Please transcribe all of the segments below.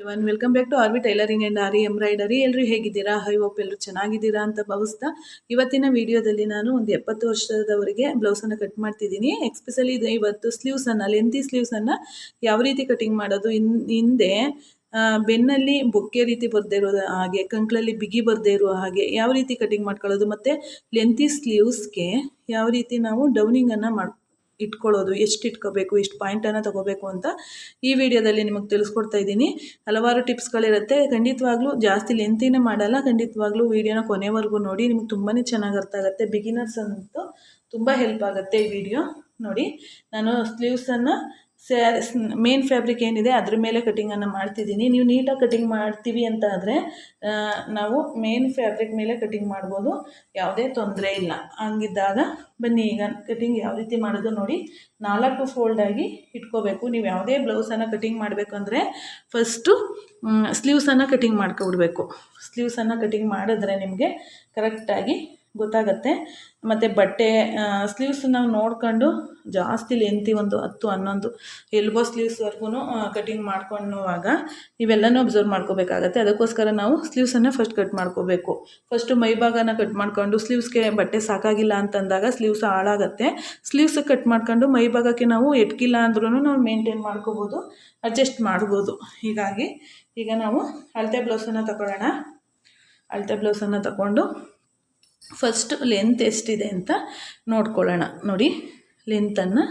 One welcome back to R V tailoring and aari embroidery ಎಲ್ಲರೂ ಹೇಗಿದ್ದೀರಾ? High hope ಎಲ್ಲರೂ ಚೆನ್ನಾಗಿದ್ದೀರಾ ಅಂತ ಭಾವಿಸ್ತಾ ಇವತ್ತಿನ ವಿಡಿಯೋದಲ್ಲಿ ನಾನು ಒಂದು ಎಪ್ಪತ್ತು ವರ್ಷದವರೆಗೆ ಬ್ಲೌಸನ್ನು ಕಟ್ ಮಾಡ್ತಿದ್ದೀನಿ. ಎಕ್ಸ್ಪೆಷಲಿ ಇದು ಇವತ್ತು ಸ್ಲೀವ್ಸನ್ನು ಲೆಂತಿ ಸ್ಲೀವ್ಸನ್ನು ಯಾವ ರೀತಿ ಕಟಿಂಗ್ ಮಾಡೋದು ಇನ್, ಹಿಂದೆ ಬೆನ್ನಲ್ಲಿ ಬೊಕ್ಕೆ ರೀತಿ ಬರದೇ ಇರೋ ಹಾಗೆ, ಕಂಕ್ಳಲ್ಲಿ ಬಿಗಿ ಬರದೇ ಇರೋ ಹಾಗೆ ಯಾವ ರೀತಿ ಕಟಿಂಗ್ ಮಾಡ್ಕೊಳ್ಳೋದು ಮತ್ತು ಲೆಂತಿ ಸ್ಲೀವ್ಸ್ಗೆ ಯಾವ ರೀತಿ ನಾವು ಡೌನಿಂಗನ್ನು ಮಾಡಿ ಇಟ್ಕೊಳ್ಳೋದು, ಎಷ್ಟು ಇಟ್ಕೋಬೇಕು, ಎಷ್ಟು ಪಾಯಿಂಟನ್ನು ತಗೋಬೇಕು ಅಂತ ಈ ವಿಡಿಯೋದಲ್ಲಿ ನಿಮಗೆ ತಿಳಿಸ್ಕೊಡ್ತಾ ಇದ್ದೀನಿ. ಹಲವಾರು ಟಿಪ್ಸ್ಗಳಿರುತ್ತೆ ಖಂಡಿತವಾಗ್ಲೂ ಜಾಸ್ತಿ ಲೆಂತಿನೇ ಮಾಡಲ್ಲ. ಖಂಡಿತವಾಗ್ಲೂ ವಿಡಿಯೋನ ಕೊನೆವರೆಗೂ ನೋಡಿ. ನಿಮ್ಗೆ ತುಂಬಾ ಚೆನ್ನಾಗಿ ಅರ್ಥ ಆಗುತ್ತೆ. ಬಿಗಿನರ್ಸ್ ಅಂತೂ ತುಂಬ ಹೆಲ್ಪ್ ಆಗುತ್ತೆ ಈ ವಿಡಿಯೋ ನೋಡಿ. ನಾನು ಸ್ಲೀವ್ಸನ್ನು ಸ್ಯಾರೀಸ್ ಮೇನ್ ಫ್ಯಾಬ್ರಿಕ್ ಏನಿದೆ ಅದ್ರ ಮೇಲೆ ಕಟಿಂಗನ್ನು ಮಾಡ್ತಿದ್ದೀನಿ. ನೀವು ನೀಟಾಗಿ ಕಟಿಂಗ್ ಮಾಡ್ತೀವಿ ಅಂತ ಆದರೆ ನಾವು ಮೇನ್ ಫ್ಯಾಬ್ರಿಕ್ ಮೇಲೆ ಕಟಿಂಗ್ ಮಾಡ್ಬೋದು. ಯಾವುದೇ ತೊಂದರೆ ಇಲ್ಲ. ಹಂಗಿದ್ದಾಗ ಬನ್ನಿ ಈಗ ಕಟಿಂಗ್ ಯಾವ ರೀತಿ ಮಾಡೋದು ನೋಡಿ. ನಾಲ್ಕು ಫೋಲ್ಡಾಗಿ ಇಟ್ಕೋಬೇಕು. ನೀವು ಯಾವುದೇ ಬ್ಲೌಸನ್ನು ಕಟಿಂಗ್ ಮಾಡಬೇಕು ಅಂದರೆ ಫಸ್ಟು ಸ್ಲೀವ್ಸನ್ನು ಕಟಿಂಗ್ ಮಾಡ್ಕೊಬಿಡ್ಬೇಕು. ಸ್ಲೀವ್ಸನ್ನು ಕಟಿಂಗ್ ಮಾಡಿದ್ರೆ ನಿಮಗೆ ಕರೆಕ್ಟಾಗಿ ಗೊತ್ತಾಗತ್ತೆ. ಮತ್ತು ಬಟ್ಟೆ ಸ್ಲೀವ್ಸ್ ನಾವು ನೋಡ್ಕೊಂಡು ಜಾಸ್ತಿ ಲೆಂತಿ ಒಂದು ಹತ್ತು, ಹನ್ನೊಂದು ಎಲ್ಬೋ ಸ್ಲೀವ್ಸ್ವರೆಗೂ ಕಟಿಂಗ್ ಮಾಡ್ಕೊಳ್ಳುವಾಗ ಇವೆಲ್ಲನೂ ಅಬ್ಸರ್ವ್ ಮಾಡ್ಕೋಬೇಕಾಗತ್ತೆ. ಅದಕ್ಕೋಸ್ಕರ ನಾವು ಸ್ಲೀವ್ಸನ್ನು ಫಸ್ಟ್ ಕಟ್ ಮಾಡ್ಕೋಬೇಕು. ಫಸ್ಟು ಮೈಭಾಗನ ಕಟ್ ಮಾಡ್ಕೊಂಡು ಸ್ಲೀವ್ಸ್ಗೆ ಬಟ್ಟೆ ಸಾಕಾಗಿಲ್ಲ ಅಂತಂದಾಗ ಸ್ಲೀವ್ಸ್ ಹಾಳಾಗತ್ತೆ. ಸ್ಲೀವ್ಸ್ ಕಟ್ ಮಾಡ್ಕೊಂಡು ಮೈಭಾಗಕ್ಕೆ ನಾವು ಎಟ್ಕಿಲ್ಲ ಅಂದ್ರೂ ನಾವು ಮೇಂಟೈನ್ ಮಾಡ್ಕೋಬೋದು ಅಡ್ಜಸ್ಟ್ ಮಾಡ್ಬೋದು. ಹೀಗಾಗಿ ಈಗ ನಾವು ಅಳತೆ ಬ್ಲೌಸನ್ನು ತಗೊಳ್ಳೋಣ ಅಳತೆ ಬ್ಲೌಸನ್ನು ತಗೊಂಡು ಫಸ್ಟ್ ಲೆಂತ್ ಎಷ್ಟಿದೆ ಅಂತ ನೋಡ್ಕೊಳ್ಳೋಣ. ನೋಡಿ ಲೆಂತನ್ನು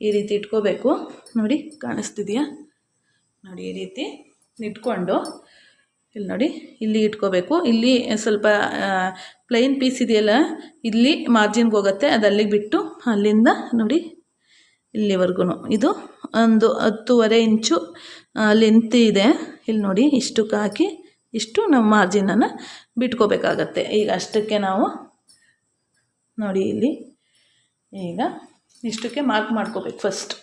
ಈ ರೀತಿ ಇಟ್ಕೋಬೇಕು. ನೋಡಿ, ಕಾಣಿಸ್ತಿದೆಯಾ? ನೋಡಿ, ಈ ರೀತಿ ಇಟ್ಕೊಂಡು ಇಲ್ಲಿ ನೋಡಿ, ಇಲ್ಲಿ ಇಟ್ಕೋಬೇಕು. ಇಲ್ಲಿ ಸ್ವಲ್ಪ ಪ್ಲೈನ್ ಪೀಸ್ ಇದೆಯಲ್ಲ, ಇಲ್ಲಿ ಮಾರ್ಜಿನ್ಗೆ ಹೋಗುತ್ತೆ. ಅದು ಅಲ್ಲಿಗೆ ಬಿಟ್ಟು ಅಲ್ಲಿಂದ ನೋಡಿ ಇಲ್ಲಿವರೆಗೂ ಇದು ಒಂದು ಹತ್ತೂವರೆ ಇಂಚು ಲೆಂತ್ ಇದೆ. ಇಲ್ಲಿ ನೋಡಿ, ಇಷ್ಟಕ್ಕೆ ಹಾಕಿ ಇಷ್ಟು ನಮ್ಮ ಮಾರ್ಜಿನನ್ನು ಬಿಟ್ಕೋಬೇಕಾಗತ್ತೆ. ಈಗ ಅಷ್ಟಕ್ಕೆ ನಾವು ನೋಡಿ ಇಲ್ಲಿ, ಈಗ ಇಷ್ಟಕ್ಕೆ ಮಾರ್ಕ್ ಮಾಡ್ಕೋಬೇಕು ಫಸ್ಟ್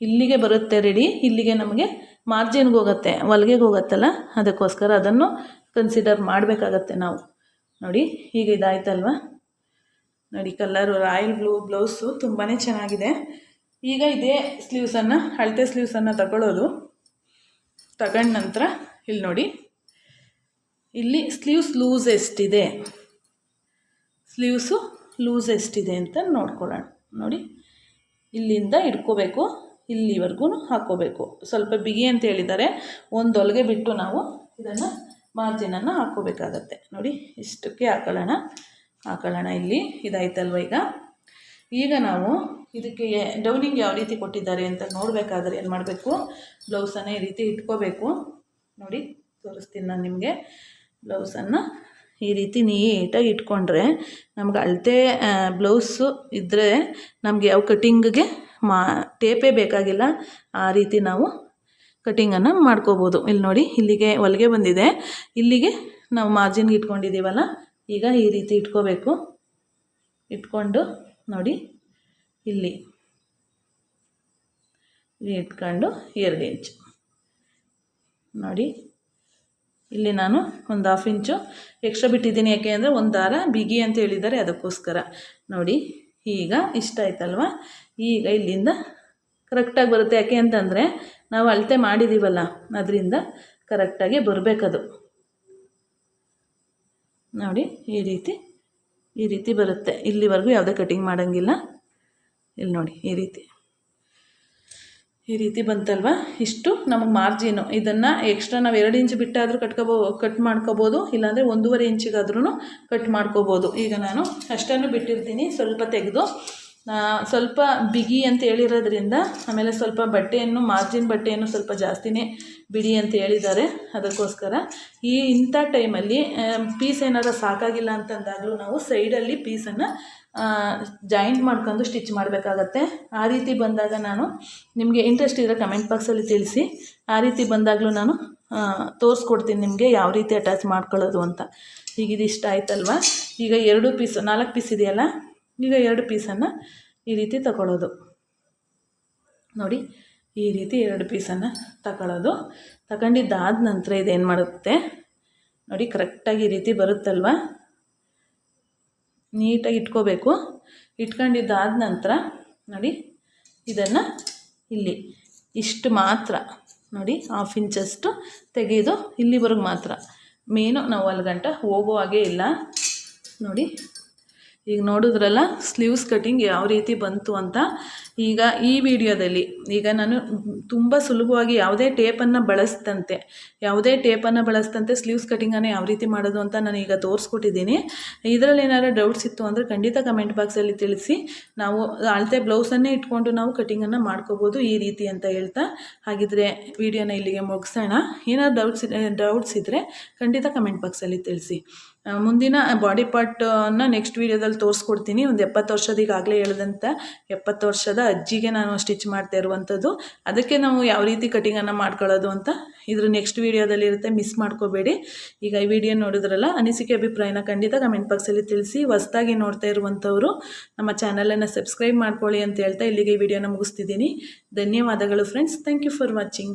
ಇಲ್ಲಿಗೆ ಬರುತ್ತೆ ರೆಡಿ ಇಲ್ಲಿಗೆ ನಮಗೆ ಮಾರ್ಜಿನ್ಗೆ ಹೋಗುತ್ತೆ, ಒಲ್ಗೆಗೆ ಹೋಗುತ್ತಲ್ಲ? ಅದಕ್ಕೋಸ್ಕರ ಅದನ್ನು ಕನ್ಸಿಡರ್ ಮಾಡಬೇಕಾಗತ್ತೆ ನಾವು. ನೋಡಿ, ಈಗ ಇದಾಯ್ತಲ್ವ? ನೋಡಿ ಕಲ್ಲರು ರಾಯಲ್ ಬ್ಲೂ ಬ್ಲೌಸು ತುಂಬಾ ಚೆನ್ನಾಗಿದೆ. ಈಗ ಇದೇ ಸ್ಲೀವ್ಸನ್ನು ಅಳತೆ ಸ್ಲೀವ್ಸನ್ನು ತಗೊಳ್ಳೋದು ತಗೊಂಡ ನಂತರ ಇಲ್ಲಿ ನೋಡಿ. ಇಲ್ಲಿ ಸ್ಲೀವ್ಸ್ ಲೂಸ್ ಎಷ್ಟಿದೆ? ಸ್ಲೀವ್ಸು ಲೂಸ್ ಎಷ್ಟಿದೆ ಅಂತ ನೋಡ್ಕೊಳ್ಳೋಣ. ನೋಡಿ, ಇಲ್ಲಿಂದ ಇಟ್ಕೋಬೇಕು ಇಲ್ಲಿವರೆಗೂ ಹಾಕೋಬೇಕು. ಸ್ವಲ್ಪ ಬಿಗಿ ಅಂತ ಹೇಳಿದ್ದಾರೆ. ಒಂದು ಹೊಲಿಗೆ ಬಿಟ್ಟು ನಾವು ಇದನ್ನು ಮಾರ್ಜಿನನ್ನು ಹಾಕ್ಕೋಬೇಕಾಗತ್ತೆ ನೋಡಿ, ಇಷ್ಟಕ್ಕೆ ಹಾಕೊಳ್ಳೋಣ. ಹಾಕೊಳ್ಳೋಣ ಇಲ್ಲಿ. ಇದಾಯ್ತಲ್ವ ಈಗ? ಈಗ ನಾವು ಇದಕ್ಕೆ ಡೌನಿಂಗ್ ಯಾವ ರೀತಿ ಕೊಟ್ಟಿದ್ದಾರೆ ಅಂತ ನೋಡಬೇಕಾದ್ರೆ ಏನು ಮಾಡಬೇಕು? ಬ್ಲೌಸನ್ನು ಈ ರೀತಿ ಇಟ್ಕೋಬೇಕು. ನೋಡಿ, ತೋರಿಸ್ತೀನಿ ನಾನು ನಿಮಗೆ. ಬ್ಲೌಸನ್ನು ಈ ರೀತಿ ನೀಟಾಗಿ ಇಟ್ಕೊಂಡ್ರೆ ನಮ್ಗೆ ಅಳತೆ ಬ್ಲೌಸು ಇದ್ದರೆ ನಮಗೆ ಯಾವ ಕಟಿಂಗ್ಗೆ ಮಾ, ಟೇಪೇ ಬೇಕಾಗಿಲ್ಲ. ಆ ರೀತಿ ನಾವು ಕಟಿಂಗನ್ನು ಮಾಡ್ಕೋಬೋದು. ಇಲ್ಲಿ ನೋಡಿ, ಇಲ್ಲಿಗೆ ಹೊಲಿಗೆ ಬಂದಿದೆ. ಇಲ್ಲಿಗೆ ನಾವು ಮಾರ್ಜಿನ್ಗೆ ಇಟ್ಕೊಂಡಿದ್ದೀವಲ್ಲ, ಈಗ ಈ ರೀತಿ ಇಟ್ಕೋಬೇಕು. ಇಟ್ಕೊಂಡು ನೋಡಿ, ಇಲ್ಲಿ ಇಟ್ಕೊಂಡು ಎರಡು ಇಂಚು ನೋಡಿ, ಇಲ್ಲಿ ನಾನು ಒಂದು ಹಾಫ್ ಇಂಚು ಎಕ್ಸ್ಟ್ರಾ ಬಿಟ್ಟಿದ್ದೀನಿ. ಯಾಕೆ ಅಂದರೆ ಒಂದು ದಾರ ಬಿಗಿ ಅಂತ ಹೇಳಿದ್ದಾರೆ ಅದಕ್ಕೋಸ್ಕರ. ನೋಡಿ, ಈಗ ಇಷ್ಟ ಆಯ್ತಲ್ವ? ಈಗ ಇಲ್ಲಿಂದ ಕರೆಕ್ಟಾಗಿ ಬರುತ್ತೆ. ಯಾಕೆ ಅಂತಂದರೆ ನಾವು ಅಳತೆ ಮಾಡಿದ್ದೀವಲ್ಲ ಅದರಿಂದ ಕರೆಕ್ಟಾಗಿ ಬರಬೇಕದು. ನೋಡಿ, ಈ ರೀತಿ ಈ ರೀತಿ ಬರುತ್ತೆ. ಇಲ್ಲಿವರೆಗೂ ಯಾವುದೇ ಕಟಿಂಗ್ ಮಾಡೋಂಗಿಲ್ಲ. ಇಲ್ಲಿ ನೋಡಿ, ಈ ರೀತಿ. ಈ ರೀತಿ ಬಂತಲ್ವ? ಇಷ್ಟು ನಮಗೆ ಮಾರ್ಜಿನು ಇದನ್ನು ಎಕ್ಸ್ಟ್ರಾ ನಾವು ಎರಡು ಇಂಚ್ ಬಿಟ್ಟಾದರೂ ಕಟ್ಕೋಬೋ ಕಟ್ ಮಾಡ್ಕೋಬೋದು. ಇಲ್ಲಾಂದರೆ ಒಂದೂವರೆ ಇಂಚಿಗಾದ್ರೂ ಕಟ್ ಮಾಡ್ಕೋಬೋದು. ಈಗ ನಾನು ಅಷ್ಟನ್ನು ಬಿಟ್ಟಿರ್ತೀನಿ. ಸ್ವಲ್ಪ ತೆಗೆದು ಸ್ವಲ್ಪ ಬಿಗಿ ಅಂತ ಹೇಳಿರೋದ್ರಿಂದ ಆಮೇಲೆ ಸ್ವಲ್ಪ ಬಟ್ಟೆಯನ್ನು, ಮಾರ್ಜಿನ್ ಬಟ್ಟೆಯನ್ನು ಸ್ವಲ್ಪ ಜಾಸ್ತಿನೇ ಬಿಡಿ ಅಂತ ಹೇಳಿದ್ದಾರೆ. ಅದಕ್ಕೋಸ್ಕರ ಈ ಇಂಥ ಟೈಮಲ್ಲಿ ಪೀಸ್ ಏನಾದರೂ ಸಾಕಾಗಿಲ್ಲ ಅಂತಂದಾಗಲೂ ನಾವು ಸೈಡಲ್ಲಿ ಪೀಸನ್ನು ಜಾಯಿಂಟ್ ಮಾಡ್ಕೊಂಡು ಸ್ಟಿಚ್ ಮಾಡಬೇಕಾಗತ್ತೆ. ಆ ರೀತಿ ಬಂದಾಗ ನಾನು ನಿಮಗೆ ಇಂಟ್ರೆಸ್ಟ್ ಇರೋ ಕಮೆಂಟ್ ಬಾಕ್ಸಲ್ಲಿ ತಿಳಿಸಿ. ಆ ರೀತಿ ಬಂದಾಗಲೂ ನಾನು ತೋರಿಸ್ಕೊಡ್ತೀನಿ ನಿಮಗೆ ಯಾವ ರೀತಿ ಅಟ್ಯಾಚ್ ಮಾಡ್ಕೊಳ್ಳೋದು ಅಂತ. ಈಗ ಇದಿಷ್ಟ ಆಯ್ತಲ್ವ ಈಗ ಎರಡು ಪೀಸ್, ನಾಲ್ಕು ಪೀಸ್ ಇದೆಯಲ್ಲ? ಈಗ ಎರಡು ಪೀಸನ್ನು ಈ ರೀತಿ ತಗೊಳ್ಳೋದು. ನೋಡಿ, ಈ ರೀತಿ ಎರಡು ಪೀಸನ್ನು ತಗೊಳ್ಳೋದು. ತಗೊಂಡಿದ್ದಾದ ನಂತರ ಇದೇನು ಮಾಡುತ್ತೆ? ನೋಡಿ ಕರೆಕ್ಟಾಗಿ ಈ ರೀತಿ ಬರುತ್ತಲ್ವ? ನೀಟಾಗಿ ಇಟ್ಕೋಬೇಕು. ಇಟ್ಕೊಂಡಿದ್ದಾದ ನಂತರ, ನೋಡಿ, ಇದನ್ನು ಇಲ್ಲಿ ಇಷ್ಟು ಮಾತ್ರ, ನೋಡಿ ಹಾಫ್ ಇಂಚಷ್ಟು ತೆಗೆದು ಇಲ್ಲಿವರೆಗೆ ಮಾತ್ರ. ಮೇನು ನಾವು ಅಲ್ಲಿ ಗಂಟ ಹೋಗೋ ಹಾಗೆ ಇಲ್ಲ. ನೋಡಿ ಈಗ ನೋಡಿದ್ರಲ್ಲ ಸ್ಲೀವ್ಸ್ ಕಟಿಂಗ್ ಯಾವ ರೀತಿ ಬಂತು ಅಂತ. ಈಗ ಈ ವಿಡಿಯೋದಲ್ಲಿ, ಈಗ ನಾನು ತುಂಬ ಸುಲಭವಾಗಿ ಯಾವುದೇ ಟೇಪನ್ನು ಬಳಸ್ತಂತೆ, ಯಾವುದೇ ಟೇಪನ್ನು ಬಳಸ್ತಂತೆ ಸ್ಲೀವ್ಸ್ ಕಟಿಂಗನ್ನು ಯಾವ ರೀತಿ ಮಾಡೋದು ಅಂತ ನಾನು ಈಗ ತೋರಿಸ್ಕೊಟ್ಟಿದ್ದೀನಿ. ಇದರಲ್ಲಿ ಏನಾದ್ರು ಡೌಟ್ಸ್ ಇತ್ತು ಅಂದರೆ ಖಂಡಿತ ಕಮೆಂಟ್ ಬಾಕ್ಸಲ್ಲಿ ತಿಳಿಸಿ. ನಾವು ಅಳತೆ ಬ್ಲೌಸನ್ನೇ ಇಟ್ಕೊಂಡು ನಾವು ಕಟಿಂಗನ್ನು ಮಾಡ್ಕೋಬೋದು ಈ ರೀತಿ ಅಂತ ಹೇಳ್ತಾ. ಹಾಗಿದ್ರೆ ವಿಡಿಯೋನ ಇಲ್ಲಿಗೆ ಮುಗಿಸೋಣ. ಏನಾದ್ರು ಡೌಟ್ಸ್ ಡೌಟ್ಸ್ ಇದ್ದರೆ ಖಂಡಿತ ಕಮೆಂಟ್ ಬಾಕ್ಸಲ್ಲಿ ತಿಳಿಸಿ. ಮುಂದಿನ ಬಾಡಿ ಪಾರ್ಟನ್ನು ನೆಕ್ಸ್ಟ್ ವೀಡಿಯೋದಲ್ಲಿ ತೋರಿಸ್ಕೊಡ್ತೀನಿ. ಒಂದು ಎಪ್ಪತ್ತು ವರ್ಷದ ಈಗಾಗಲೇ ಹೇಳಿದಂಥ ಎಪ್ಪತ್ತು ವರ್ಷದ ಅಜ್ಜಿಗೆ ನಾನು ಸ್ಟಿಚ್ ಮಾಡ್ತಾ ಇರುವಂಥದ್ದು ಅದಕ್ಕೆ ನಾವು ಯಾವ ರೀತಿ ಕಟಿಂಗನ್ನು ಮಾಡ್ಕೊಳ್ಳೋದು ಅಂತ ಇದ್ರ ನೆಕ್ಸ್ಟ್ ವಿಡಿಯೋದಲ್ಲಿ ಇರುತ್ತೆ. ಮಿಸ್ ಮಾಡ್ಕೋಬೇಡಿ. ಈಗ ಈ ವಿಡಿಯೋ ನೋಡಿದ್ರಲ್ಲ, ಅನಿಸಿಕೆ ಅಭಿಪ್ರಾಯನ ಖಂಡಿತ ಕಮೆಂಟ್ ಬಾಕ್ಸಲ್ಲಿ ತಿಳಿಸಿ. ಹೊಸ್ದಾಗಿ ನೋಡ್ತಾ ಇರುವಂಥವರು ನಮ್ಮ ಚಾನಲನ್ನು ಸಬ್ಸ್ಕ್ರೈಬ್ ಮಾಡ್ಕೊಳ್ಳಿ ಅಂತ ಹೇಳ್ತಾ ಇಲ್ಲಿಗೆ ಈ ವಿಡಿಯೋನ ಮುಗಿಸ್ತಿದ್ದೀನಿ. ಧನ್ಯವಾದಗಳು friends thank you for watching